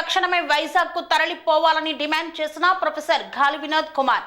తక్షణమే వైజాగ్కు తరలిపోవాలని డిమాండ్ చేసిన ప్రొఫెసర్ గాలి వినోద్ కుమార్.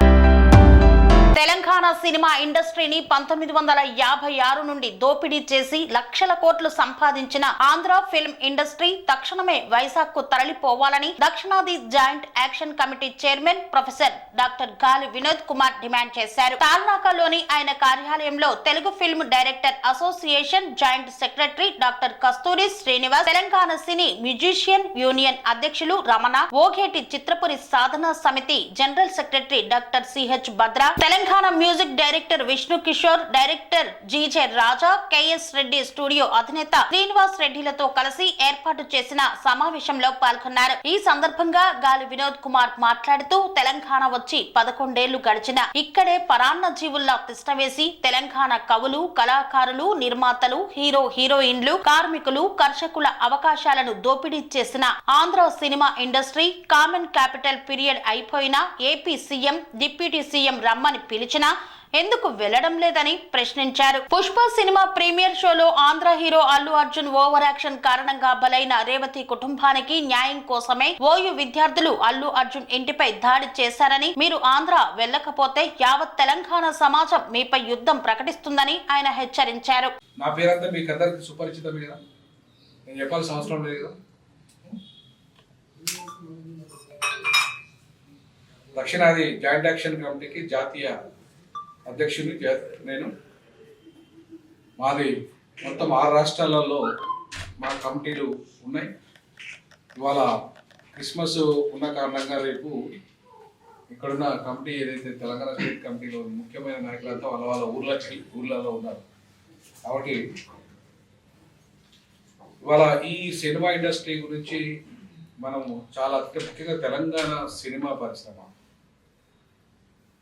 తెలంగాణ సినిమా ఇండస్ట్రీని పంతొమ్మిది వందల యాభై ఆరు నుండి దోపిడీ చేసి లక్షల కోట్లు సంపాదించిన ఆంధ్ర ఫిల్మ్ ఇండస్ట్రీ తక్షణమే వైజాగ్కు తరలిపోవాలని దక్షిణాది joint action committee chairman professor doctor Gali Vinod Kumar demand చేశారు. తాల్నాకలోని ఆయన కార్యాలయంలో Telugu film director association joint secretary doctor Kasturi Srinivas Telangana cine musician union అధ్యక్షులు Ramana Ogheti Chitrapuri Sadhana Samiti general secretary doctor CH Bhadra Telangana music director Vishnu Kishore director GJ Raja KS Reddy studio అధినేత శ్రీనివాస్ రెడ్డిలతో కలిసి ఏర్పాటు చేసిన సమావేశంలో పాల్గొన్నారు. ఈ సందర్భంగా గాలి వినోద్ కుమార్ మాట్లాడుతూ తెలంగాణ వచ్చి పదకొండేళ్ళు గడిచిన ఇక్కడే పరాన్న జీవుల్లా తిష్టవేసి తెలంగాణ కవులు కళాకారులు నిర్మాతలు హీరో హీరోయిన్లు కార్మికులు కర్షకుల అవకాశాలను దోపిడీ చేసిన Andhra cinema industry common capital period అయిపోయినా ఏపీ సీఎం డిప్యూటీ సీఎం రమ్మని పిలిచినా ఎందుకు వెళ్ళడం లేదని ప్రశ్నించారు. పుష్ప సినిమా ప్రీమియర్ షోలో Andhra hero Allu Arjun over action కారణంగా బలైన రేవతి కుటుంబానికి న్యాయం కోసమే ఓయు విద్యార్థులు అల్లు అర్జున్ ఇంటిపై దాడి చేశారని మీరు ఆంధ్ర వెళ్ళకపోతే యావత్ తెలంగాణ సమాజం మీపై యుద్ధం ప్రకటిస్తుందని ఆయన హెచ్చరించారు. నా పేరంతా మీకు అందరికి సుపరిచితమే కదా? నేను చెప్పాల్సిన అవసరం లేదు దక్షిణాది జాయింట్ యాక్షన్ కమిటీకి జాతీయ అధ్యక్షుని జా- నేను మాది మొత్తం ఆరు రాష్ట్రాలలో మా కమిటీలు ఉన్నాయి. ఇవాళ క్రిస్మస్ ఉన్న కారణంగా రేపు ఇక్కడున్న కమిటీ ఏదైతే తెలంగాణ స్టేట్ కమిటీలో ముఖ్యమైన నాయకులంతా వాళ్ళ వాళ్ళ ఊర్లకి ఊర్లలో ఉన్నారు. కాబట్టి ఇవాళ ఈ సినిమా ఇండస్ట్రీ గురించి మనము చాలా అతి ముఖ్యంగా తెలంగాణ సినిమా పరిశ్రమ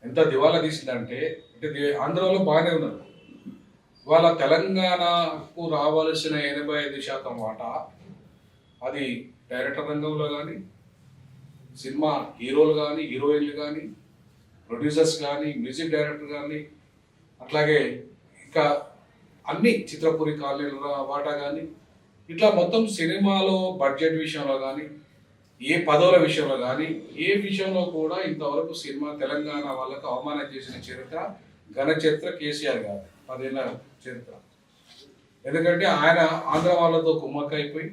ఎంత దివాలా తీసిందంటే అంటే ఆంధ్రలో బాగానే ఉన్నారు ఇవాళ తెలంగాణకు రావాల్సిన ఎనభై ఐదు శాతం వాటా అది డైరెక్టర్ రంగంలో కానీ సినిమా హీరోలు కానీ హీరోయిన్లు కానీ ప్రొడ్యూసర్స్ కానీ మ్యూజిక్ డైరెక్టర్ కానీ అట్లాగే ఇంకా అన్ని చిత్రపురి కాలనీల వాటా కానీ ఇట్లా మొత్తం సినిమాలో బడ్జెట్ విషయంలో కానీ ఏ పదవుల విషయంలో కానీ ఏ విషయంలో కూడా ఇంతవరకు సినిమా తెలంగాణ వాళ్ళకు అవమానం చేసిన చరిత్ర ఘన చరిత్ర కేసీఆర్ గారు పదేళ్ళ చరిత్ర. ఎందుకంటే ఆయన ఆంధ్ర వాళ్ళతో కుమ్మక్కైపోయి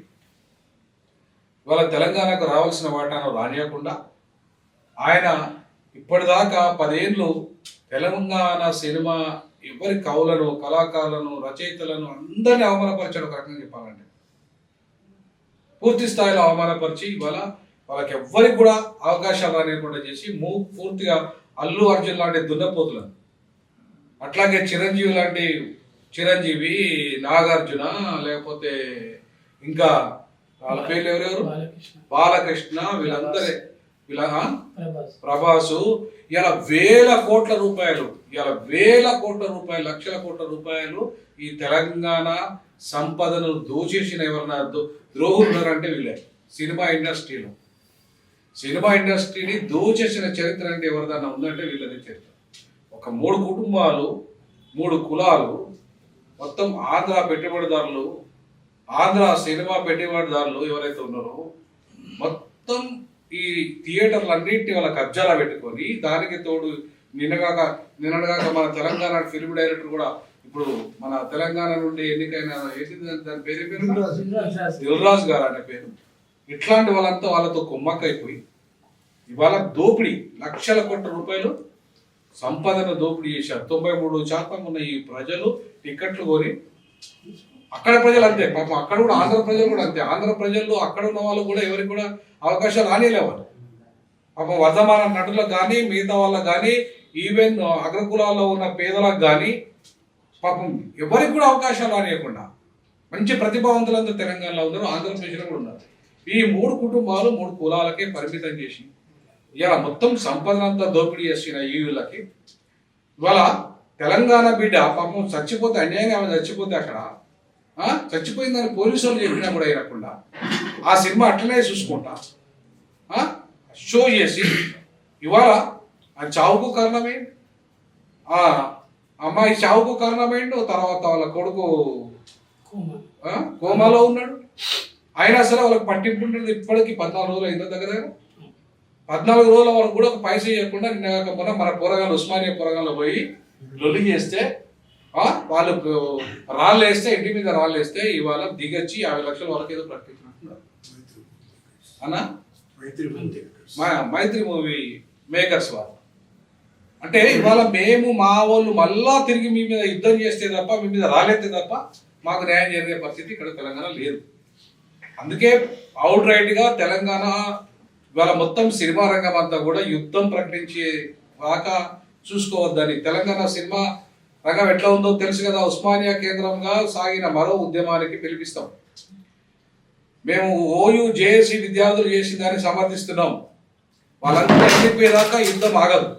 ఇవాళ తెలంగాణకు రావాల్సిన వాటాను రానియకుండా ఆయన ఇప్పటిదాకా పదేళ్ళు తెలంగాణ సినిమా ఎవరి కవులను కళాకారులను రచయితలను అందరినీ అవమానపరిచాడు ఒక రకంగా చెప్పాలంటే. పూర్తి స్థాయిలో అవమానపరిచి ఇవాళ వాళ్ళకి ఎవ్వరికి కూడా అవకాశాలు రానియకుండా చేసి మూ పూర్తిగా అల్లు అర్జున్ లాంటి దున్నపోతులను. అట్లాగే చిరంజీవి లాంటి చిరంజీవి నాగార్జున లేకపోతే ఇంకా వాళ్ళ పేర్లు ఎవరెవరు బాలకృష్ణ వీళ్ళందరే. వీళ్ళ? ప్రభాసు. ఇలా వేల కోట్ల రూపాయలు ఇలా వేల కోట్ల రూపాయలు లక్షల కోట్ల రూపాయలు ఈ తెలంగాణ సంపదను దోచేసిన ఎవరన్నా దో- వీళ్ళే. సినిమా ఇండస్ట్రీలో. సినిమా ఇండస్ట్రీని దోచేసిన చరిత్ర అంటే ఎవరిదన్నా ఉందంటే వీళ్ళది చరిత్ర. ఒక మూడు కుటుంబాలు మూడు కులాలు మొత్తం ఆంధ్ర పెట్టుబడిదారులు ఆంధ్ర సినిమా పెట్టుబడిదారులు ఎవరైతే ఉన్నారో మొత్తం ఈ థియేటర్లు అన్నింటినీ వాళ్ళ కబ్జాలా పెట్టుకొని దానికి తోడు నిన్నగాక నిన్నగాక మన తెలంగాణ ఫిల్మ్ డైరెక్టర్ కూడా ఇప్పుడు మన తెలంగాణ నుండి ఎన్నికైన ఏంటి దాని- పేరు పేరు? దిల్రాజు గారు అనే పేరు. ఇట్లాంటి వాళ్ళంతా వాళ్ళతో కుమ్మక్కైపోయి ఇవాళ దోపిడీ లక్షల కోట్ల రూపాయలు సంపదను దోపిడీ చేశారు. తొంభై మూడు శాతం ఉన్న ఈ ప్రజలు టికెట్లు కొని అక్కడ ప్రజలు అంతే. పాపం అక్కడ కూడా ఆంధ్ర ప్రజలు కూడా అంతే. ఆంధ్ర ప్రజలు అక్కడ ఉన్న వాళ్ళు కూడా ఎవరికి కూడా అవకాశాలు రానిలేవారు పాపం వర్ధమాన నటులకు కానీ మిగతా వాళ్ళకి కానీ ఈవెన్ అగ్రకులాల్లో ఉన్న పేదలకు కానీ పాపం ఎవరికి కూడా అవకాశాలు అనేయకుండా మంచి ప్రతిభావంతులంతా తెలంగాణలో ఉన్నారు ఆంధ్రప్రదేశ్లో కూడా ఉన్నారు. ఈ మూడు కుటుంబాలు మూడు కులాలకే పరిమితం చేసి ఇలా మొత్తం సంపదనంతా దోపిడీ చేసిన ఈయులకి ఇవాళ తెలంగాణ బిడ్డ పాపం చచ్చిపోతే అన్యాయంగా ఆమె చచ్చిపోతే అక్కడ చచ్చిపోయిందని పోలీసు వాళ్ళు చెప్పినా కూడా అయినకుండా ఆ సినిమా అట్లనే చూసుకుంటా షో చేసి ఇవాళ ఆ చావుకు కారణమే ఆ అమ్మాయి చావుకు కారణమేంటో తర్వాత వాళ్ళ కొడుకు ఆ, కోమాలో ఉన్నాడు. అయినా సరే వాళ్ళకి పట్టింపు ఉంటుంది ఇప్పటికి పద్నాలుగు రోజులు అయిందో దగ్గర దగ్గర? పద్నాలుగు రోజుల వరకు కూడా ఒక పైసా ఇవ్వకుండా నిన్న కాకపోతే మన పోరగాళ్ళు ఉస్మానియా పోరగాళ్ళు పోయి లొల్లి చేస్తే ఆ, వాళ్ళు రాళ్ళు వేస్తే ఇంటి మీద రాళ్ళు వేస్తే ఇవాళ దిగొచ్చి యాభై లక్షలు వాళ్ళకి ఏదో ప్రకటించినట్టున్నారు. అన్నా? మా మైత్రి మూవీ మేకర్స్ వాళ్ళు అంటే ఇవాళ మేము మా వాళ్ళు మళ్ళా తిరిగి మీ మీద యుద్ధం చేస్తే తప్ప మీ మీద రాలేతే తప్ప మాకు న్యాయం జరిగే పరిస్థితి ఇక్కడ తెలంగాణ లేదు. అందుకే అవుట్ రైట్గా తెలంగాణ ఇవాళ మొత్తం సినిమా రంగం అంతా కూడా యుద్ధం ప్రకటించే దాకా చూసుకోవద్దని. తెలంగాణ సినిమా రంగం ఎట్లా ఉందో తెలుసు కదా ఉస్మానియా కేంద్రంగా సాగిన మరో ఉద్యమానికి పిలిపిస్తాం. మేము ఓయూ జేఏసీ విద్యార్థులు చేసి దాన్ని సమర్థిస్తున్నాం. వాళ్ళంతా వెళ్ళిపోయేదాకా యుద్ధం ఆగదు.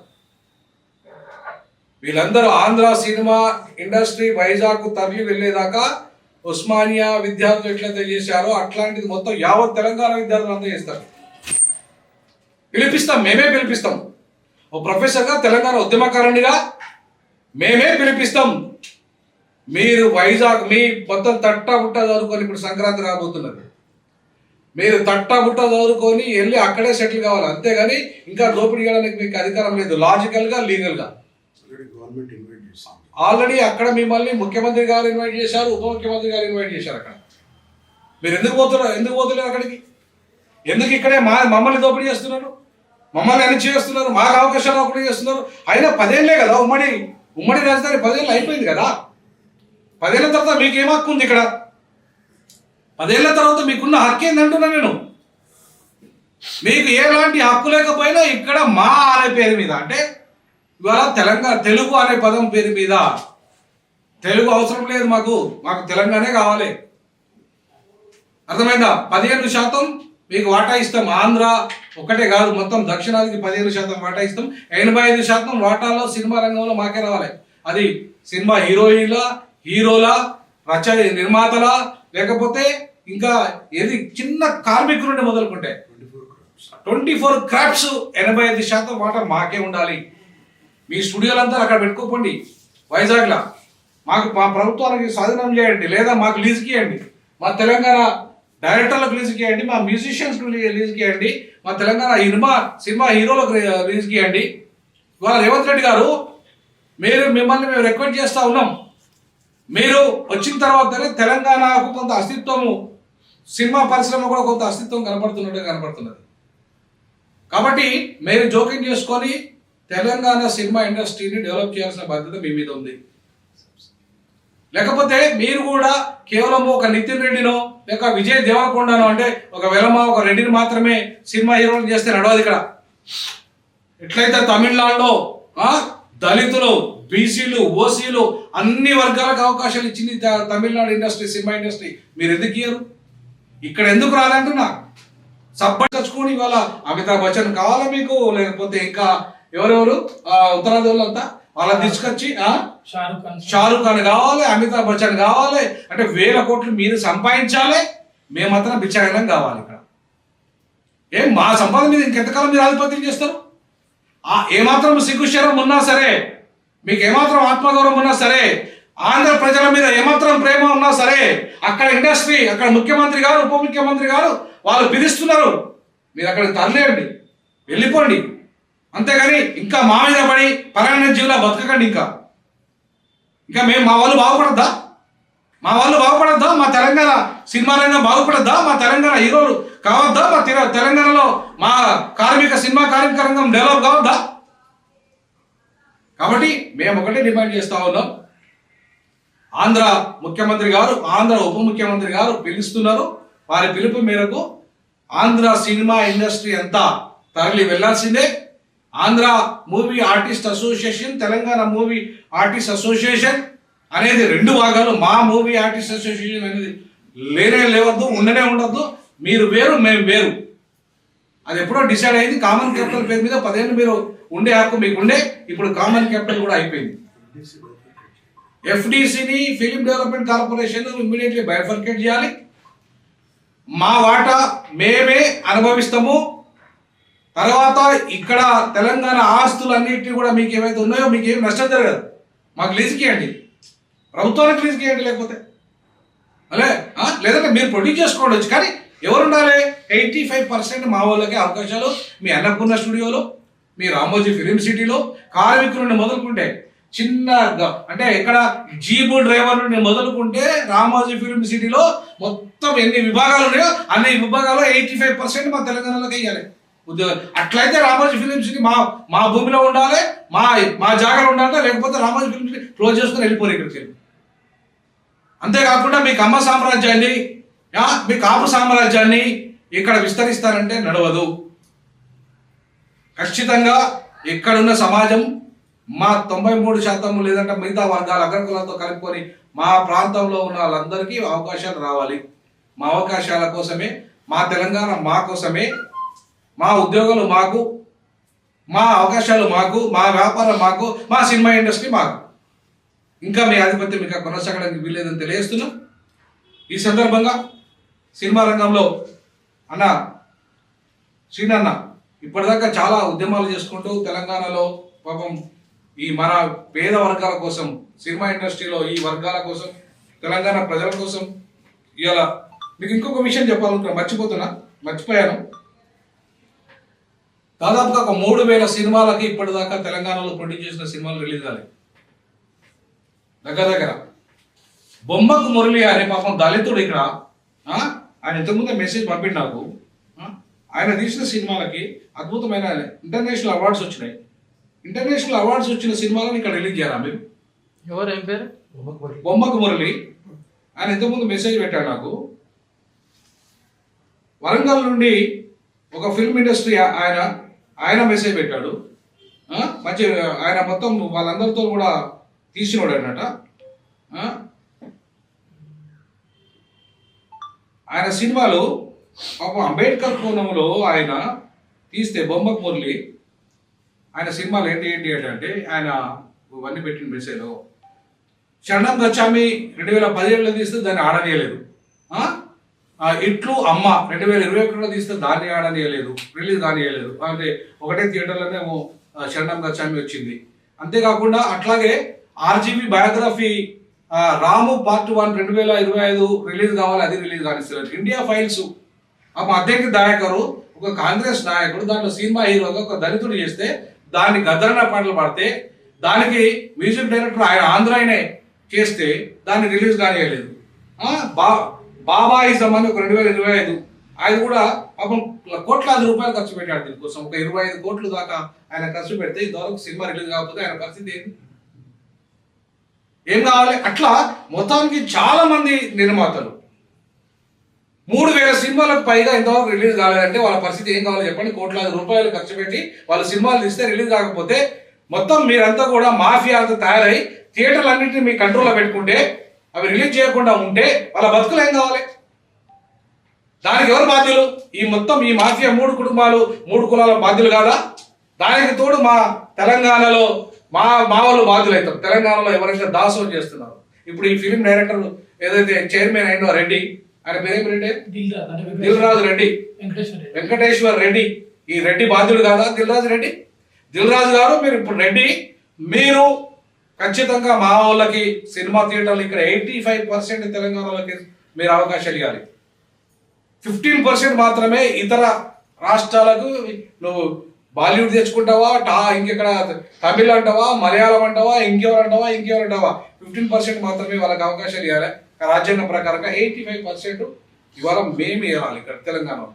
వీళ్ళందరూ ఆంధ్ర సినిమా ఇండస్ట్రీ వైజాగ్ తరలి వెళ్ళేదాకా ఉస్మానియా విద్యార్థులు ఎట్లయితే చేశారో అట్లాంటిది మొత్తం యావత్ తెలంగాణ విద్యార్థులు అంతా చేస్తారు. పిలిపిస్తాం మేమే పిలిపిస్తాం. ఓ ప్రొఫెసర్గా తెలంగాణ ఉద్యమకారునిగా మేమే పిలిపిస్తాం. మీరు వైజాగ్ మీ మొత్తం తట్ట బుట్ట చదువుకొని ఇప్పుడు సంక్రాంతి రాబోతున్నది. మీరు తట్ట బుట్ట చదువుకొని వెళ్ళి అక్కడే సెటిల్ కావాలి. అంతేగాని ఇంకా దోపిడీ చేయడానికి మీకు అధికారం లేదు. లాజికల్గా లీగల్గా ఆల్రెడీ అక్కడ మిమ్మల్ని ముఖ్యమంత్రి గారు ఇన్వైట్ చేశారు ఉప ముఖ్యమంత్రి గారు ఇన్వైట్ చేశారు అక్కడ. మీరు ఎందుకు పోతున్నారు ఎందుకు పోతున్నారు అక్కడికి? ఎందుకు ఇక్కడే మా మమ్మల్ని దోపిడీ చేస్తున్నారు? మమ్మల్ని అని చేస్తున్నారు మాకు అవకాశాలు రాకుండా చేస్తున్నారు. అయినా పదేళ్ళే కదా ఉమ్మడి ఉమ్మడి రాజధాని పదేళ్ళు అయిపోయింది కదా? పదేళ్ళ తర్వాత మీకు ఏం హక్కు ఉంది ఇక్కడ? పదేళ్ళ తర్వాత మీకున్న హక్కు ఏందంటున్నా నేను? మీకు ఎలాంటి హక్కు లేకపోయినా ఇక్కడ మా అనే పేరు మీద అంటే ఇవాళ తెలంగాణ తెలుగు అనే పదం పేరు మీద తెలుగు అవసరం లేదు మాకు మాకు తెలంగాణే కావాలి. అర్థమైందా? పదిహేను శాతం మీకు వాటా ఇస్తాం. ఆంధ్ర ఒకటే కాదు మొత్తం దక్షిణాదికి పదిహేను శాతం వాటా ఇస్తాం. ఎనభై ఐదు శాతం వాటాలో సినిమా రంగంలో మాకే రావాలి. అది సినిమా హీరోయిన్ల హీరోల రచ నిర్మాతల లేకపోతే ఇంకా ఏది చిన్న కార్మికుల నుండి మొదలుకుంటే. Twenty four crafts. Twenty four crafts ఎనభై ఐదు శాతం వాటా మాకే ఉండాలి. మీ స్టూడియోలంతా అక్కడ పెట్టుకోకండి వైజాగ్లో. మాకు మా ప్రభుత్వానికి స్వాధీనం చేయండి లేదా మాకు లీజుకి ఇవ్వండి. మా తెలంగాణ డైరెక్టర్లకు లీజుకి ఇవ్వండి మా మ్యూజిషియన్స్కి లీజుకి ఇవ్వండి మా తెలంగాణ సినిమా సినిమా హీరోలకు లీజుకి ఇవ్వండి. ఇవాళ రేవంత్ రెడ్డి గారు మీరు మిమ్మల్ని మేము రిక్వెస్ట్ చేస్తూ ఉన్నాం. మీరు వచ్చిన తర్వాతనే తెలంగాణకు కొంత అస్తిత్వము సినిమా పరిశ్రమ కూడా కొంత అస్తిత్వం కనపడుతున్నట్టు కనపడుతున్నది. కాబట్టి మీరు జోక్యం చేసుకొని తెలంగాణ సినిమా ఇండస్ట్రీని డెవలప్ చేయాల్సిన బాధ్యత మీ మీద ఉంది. లేకపోతే మీరు కూడా కేవలం ఒక నితిన్ రెడ్డినో లేక విజయ్ దేవరకొండనో అంటే ఒక వెలమ ఒక రెడ్డిని మాత్రమే సినిమా హీరోలు చేస్తే నడవదు ఇక్కడ. ఎట్లయితే తమిళనాడులో దళితులు బీసీలు ఓసీలు అన్ని వర్గాలకు అవకాశాలు ఇచ్చింది తమిళనాడు ఇండస్ట్రీ సినిమా ఇండస్ట్రీ. మీరు ఎందుకు ఇయ్యరు? ఇక్కడ ఎందుకు రాదంటున్నా సబ్బట్ తెచ్చుకొని ఇవాళ అమితాబ్ బచ్చన్ కావాలా మీకు? లేకపోతే ఇంకా ఎవరెవరు? ఆ, ఉత్తరాది వాళ్ళంతా వాళ్ళని తీసుకొచ్చి ఆ, షారుఖ్ ఖాన్. షారుఖ్ ఖాన్ కావాలి అమితాబ్ బచ్చన్ కావాలి. అంటే వేల కోట్లు మీరు సంపాదించాలి మేము మాత్రం బిచ్చాగలం కావాలి ఇక్కడ. ఏం మా సంపాదన మీద ఇంకెంతకాలం మీరు ఆధిపత్యం చేస్తారు? ఆ ఏమాత్రం సిగ్గుశరం ఉన్నా సరే మీకు ఏమాత్రం ఆత్మగౌరవం ఉన్నా సరే ఆంధ్ర ప్రజల మీద ఏమాత్రం ప్రేమ ఉన్నా సరే అక్కడ ఇండస్ట్రీ అక్కడ ముఖ్యమంత్రి గారు ఉప ముఖ్యమంత్రి గారు వాళ్ళు పిలుస్తున్నారు. మీరు అక్కడికి తరలేయండి వెళ్ళిపోండి. అంతేగాని ఇంకా మా మీద పడి పరాయణ జీవులా బతకకండి ఇంకా. ఇంకా మేము మా వాళ్ళు బాగుపడద్దా? మా వాళ్ళు బాగుపడద్దా? మా తెలంగాణ సినిమాలైనా బాగుపడద్దా? మా తెలంగాణ హీరోలు కావద్దా? మా తెల- తెలంగాణలో మా కార్మిక సినిమా కార్మిక రంగం డెవలప్ కావద్దా? కాబట్టి మేము ఒకటే డిమాండ్ చేస్తా ఉన్నాం. ఆంధ్ర ముఖ్యమంత్రి గారు ఆంధ్ర ఉప ముఖ్యమంత్రి గారు పిలుస్తున్నారు. వారి పిలుపు మేరకు ఆంధ్ర సినిమా ఇండస్ట్రీ అంతా తరలి వెళ్ళాల్సిందే. Andhra movie artist association Telangana movie artist association అనేది రెండు భాగాలు. మా మూవీ ఆర్టిస్ట్ అసోసియేషన్ అనేది లేనే లేవద్దు ఉండనే ఉండొద్దు. మీరు వేరు మేము వేరు. అది ఎప్పుడో డిసైడ్ అయింది. కామన్ క్యాపిటల్ పేరు మీద పదిహేను మీరు ఉండే హక్కు మీకు ఉండే. ఇప్పుడు కామన్ క్యాపిటల్ కూడా అయిపోయింది. ఎఫ్డిసిని film development corporation immediately bifurcate చేయాలి. మా వాటా మేమే అనుభవిస్తాము. తర్వాత ఇక్కడ తెలంగాణ ఆస్తులు అన్నింటినీ కూడా మీకు ఏవైతే ఉన్నాయో మీకు ఏం నష్టం జరగదు. మాకు లీజుకి ఇవ్వండి ప్రభుత్వానికి లీజుకి ఇవ్వండి లేకపోతే. అలే? లేదంటే మీరు ప్రొడ్యూస్ చేసుకోవచ్చు కానీ ఎవరు ఉండాలి ఎయిటీ ఫైవ్ పర్సెంట్ మా వాళ్ళకి అవకాశాలు. మీ అన్నపూర్ణ స్టూడియోలో మీ రామోజీ ఫిలిం సిటీలో కార్మికుల నుండి మొదలుకుంటే చిన్న అంటే ఇక్కడ జీబు డ్రైవర్ నుండి మొదలుకుంటే రామోజీ ఫిలిం సిటీలో మొత్తం ఎన్ని విభాగాలు ఉన్నాయో అన్ని విభాగాల్లో ఎయిటీ ఫైవ్ పర్సెంట్ మా తెలంగాణలోకి వెయ్యాలి అట్లయితే రామోజీ ఫిలిమ్స్కి మా మా భూమిలో ఉండాలి మా మా జాగాలో ఉండాలి లేకపోతే రామోజీ ఫిలిమ్స్ క్లోజ్ చేసుకుని వెళ్ళిపోరు ఇక్కడికి. వెళ్ళి అంతేకాకుండా మీ కమ్మ సామ్రాజ్యాన్ని మీ కాపు సామ్రాజ్యాన్ని ఇక్కడ విస్తరిస్తారంటే నడవదు. ఖచ్చితంగా ఇక్కడున్న సమాజం మా తొంభై మూడు శాతం లేదంటే మిగతా వర్గాల అగ్రకులతో కలుపుకొని మా ప్రాంతంలో ఉన్న వాళ్ళందరికీ అవకాశాలు రావాలి. మా అవకాశాల కోసమే మా తెలంగాణ మా కోసమే మా ఉద్యోగాలు మాకు మా అవకాశాలు మాకు మా వ్యాపారం మాకు మా సినిమా ఇండస్ట్రీ మాకు. ఇంకా మీ ఆధిపత్యం ఇంకా కొనసాగడానికి వీల్లేదని తెలియజేస్తున్నాం. ఈ సందర్భంగా సినిమా రంగంలో అన్న శ్రీనన్న ఇప్పటిదాకా చాలా ఉద్యమాలు చేసుకుంటూ తెలంగాణలో పాపం ఈ మన పేద వర్గాల కోసం సినిమా ఇండస్ట్రీలో ఈ వర్గాల కోసం తెలంగాణ ప్రజల కోసం ఇవాళ మీకు ఇంకొక విషయం చెప్పాలనుకున్నా మర్చిపోతున్నా మర్చిపోయాను. దాదాపుగా ఒక మూడు వేల సినిమాలకి ఇప్పటిదాకా తెలంగాణలో ప్రొడ్యూస్ చేసిన సినిమాలు రిలీజ్ కాలేదు దగ్గర దగ్గర. బొమ్మకు మురళి అనే పాపం దళితుడు ఇక్కడ. ఆయన ఇంతకుముందే మెసేజ్ పంపిండు నాకు. ఆయన తీసిన సినిమాలకి అద్భుతమైన ఇంటర్నేషనల్ అవార్డ్స్ వచ్చినాయి. ఇంటర్నేషనల్ అవార్డ్స్ వచ్చిన సినిమాలను ఇక్కడ రిలీజ్ చేయాలా మీరు? ఎవరు ఏం పేరు? బొమ్మకు మురళి. ఆయన ఇంతకుముందు మెసేజ్ పెట్టాడు నాకు. వరంగల్ నుండి ఒక ఫిల్మ్ ఇండస్ట్రీ ఆయన ఆయన మెసేజ్ పెట్టాడు. మంచి ఆయన మొత్తం వాళ్ళందరితో కూడా తీసినోడు అన్నట ఆయన సినిమాలు పాపం అంబేద్కర్ కోణంలో ఆయన తీస్తే బొమ్మకు మురళి ఆయన సినిమాలు ఏంటి ఏంటి అంటే ఆయన ఇవన్నీ పెట్టిన మెసేజ్ శరణం గచ్చామి రెండు వేల పదిహేడులో తీస్తే దాన్ని ఆడనీయలేదు. ఆ, ఇట్లు అమ్మ రెండు వేల ఇరవై ఒకటిలో తీస్తే దాన్ని ఆడనియలేదు రిలీజ్ కానీయలేదు అంటే ఒకటే థియేటర్లోనేమో ఆ, శరణం గచ్చామి వచ్చింది. అంతేకాకుండా అట్లాగే RGV biography Ramu part one రెండు వేల ఇరవై ఐదు రిలీజ్ కావాలి అది రిలీజ్ కానిస్తారు ఇండియా ఫైల్స్. ఆ మధ్యకి నాయకుడు ఒక కాంగ్రెస్ నాయకుడు దాంట్లో సినిమా హీరోగా ఒక దళితుడు చేస్తే దాన్ని గద్దరణ పాటలు పాడితే దానికి మ్యూజిక్ డైరెక్టర్ ఆయన ఆంధ్రాయనే చేస్తే దాన్ని రిలీజ్ కానియలేదు బా బాబాయిజం అని ఒక రెండు వేల ఇరవై ఐదు. ఆయన కూడా పాపం కోట్లాది రూపాయలు ఖర్చు పెట్టాడు దీనికోసం. ఒక ఇరవై ఐదు కోట్లు దాకా ఆయన ఖర్చు పెడితే ఇంతవరకు సినిమా రిలీజ్ కాకపోతే ఆయన పరిస్థితి ఏంటి? ఏం కావాలి? అట్లా మొత్తానికి చాలా మంది నిర్మాతలు. మూడు వేల సినిమాలకు పైగా ఇంతవరకు రిలీజ్ కాలేదంటే వాళ్ళ పరిస్థితి ఏం కావాలో చెప్పండి? కోట్లాది రూపాయలు ఖర్చు పెట్టి వాళ్ళ సినిమాలు తీస్తే రిలీజ్ కాకపోతే మొత్తం మీరంతా కూడా మాఫియాలతో తయారై థియేటర్లు అన్నింటినీ మీ కంట్రోల్లో పెట్టుకుంటే అవి రిలీజ్ చేయకుండా ఉంటే వాళ్ళ బతుకులు ఏం కావాలి? దానికి ఎవరు బాధ్యులు? ఈ మొత్తం ఈ మాఫియా మూడు కుటుంబాలు మూడు కులాల బాధ్యులు కాదా? దానికి తోడు మా తెలంగాణలో మా మా వాళ్ళు బాధ్యులు అవుతారు. తెలంగాణలో ఎవరైతే దాసోహం చేస్తున్నారు. ఇప్పుడు ఈ ఫిలిం డైరెక్టర్ ఏదైతే చైర్మన్ అయినో రెడ్డి ఆయన పేరేం రెడ్డి? దిల్ రాజు రెడ్డి. వెంకటేశ్వర్ రెడ్డి. ఈ రెడ్డి బాధ్యుడు కాదా దిల్ రాజు రెడ్డి? దిల్ రాజు గారు మీరు ఇప్పుడు రెడ్డి మీరు ఖచ్చితంగా మా వాళ్ళకి సినిమా థియేటర్లు ఇక్కడ ఎయిటీ ఫైవ్ పర్సెంట్ తెలంగాణలోకి మీరు అవకాశాలు ఇవ్వాలి. ఫిఫ్టీన్ పర్సెంట్ మాత్రమే ఇతర రాష్ట్రాలకు నువ్వు బాలీవుడ్ తెచ్చుకుంటావా టా ఇంకెక్కడ తమిళ్ అంటావా మలయాళం అంటావా ఇంకెవరు అంటావా ఇంకెవరు అంటావా? ఫిఫ్టీన్ పర్సెంట్ మాత్రమే వాళ్ళకి అవకాశాలు ఇవ్వాలి. రాజ్యాంగం ప్రకారంగా ఎయిటీ ఫైవ్ పర్సెంట్ ఇవాళ మేము ఇవ్వాలి ఇక్కడ తెలంగాణలో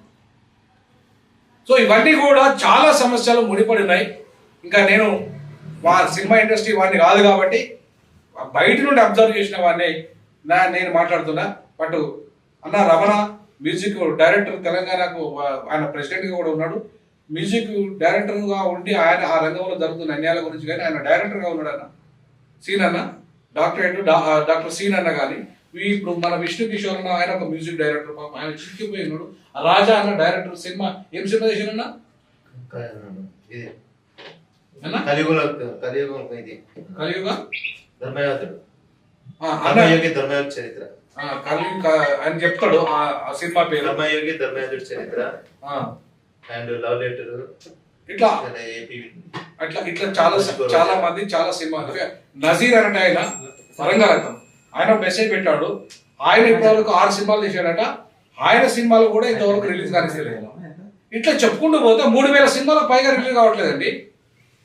సో ఇవన్నీ కూడా చాలా సమస్యలు ముడిపడినాయి ఇంకా నేను వా సినిమా ఇండస్ట్రీ వాడిని కాదు కాబట్టి బయట నుండి అబ్జర్వ్ చేసిన వాడిని నా నేను మాట్లాడుతున్నా. బట్ అన్న రమణ మ్యూజిక్ డైరెక్టర్ తెలంగాణకు ఆయన ప్రెసిడెంట్గా కూడా ఉన్నాడు. మ్యూజిక్ డైరెక్టర్గా ఉండి ఆయన ఆ రంగంలో జరుగుతున్న అన్యాయాల గురించి కానీ ఆయన డైరెక్టర్గా ఉన్నాడు అన్న. సీన్ అన్న డాక్టరేట్ డాక్టర్ సీన్ అన్న కానీ ఇప్పుడు మన విష్ణు కిషోర్ అన్న ఆయన ఒక మ్యూజిక్ డైరెక్టర్ పాపం ఆయన చిక్కిపోయి ఉన్నాడు. రాజా అన్న డైరెక్టర్ సినిమా ఏం సినిమా చేసిన కలియుగంలో కలియుగం ఇది. కలియుగ? ధర్మయాత్రుడు ధర్మయోగి ధర్మయోగి చరిత్ర. కలియుగ ఆయన చెప్తాడు ఆ సినిమా పేరు. ధర్మయోగి ధర్మయాత్రుడి చరిత్ర. ఆ, అండ్ లవ్ లెటర్. ఇట్లా. అట్లా ఇట్లా చాలా చాలా మంది చాలా సినిమా నజీర్ అంటే ఆయన వరంగల్ ఆయన మెసేజ్ పెట్టాడు. ఆయన ఇప్పటివరకు ఆరు సినిమాలు తీశాడట. ఆయన సినిమాలు కూడా ఇంతవరకు రిలీజ్ కానిస్తలేదు. ఇట్లా చెప్పుకుంటూ పోతే మూడు వేల సినిమాలకు పైగా రిలీజ్ కావట్లేదండి.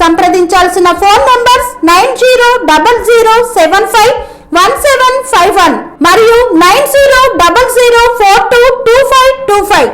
సంప్రదించాల్సిన phone numbers nine zero double zero seven five one seven five one మరియు nine zero double zero four two two five two five.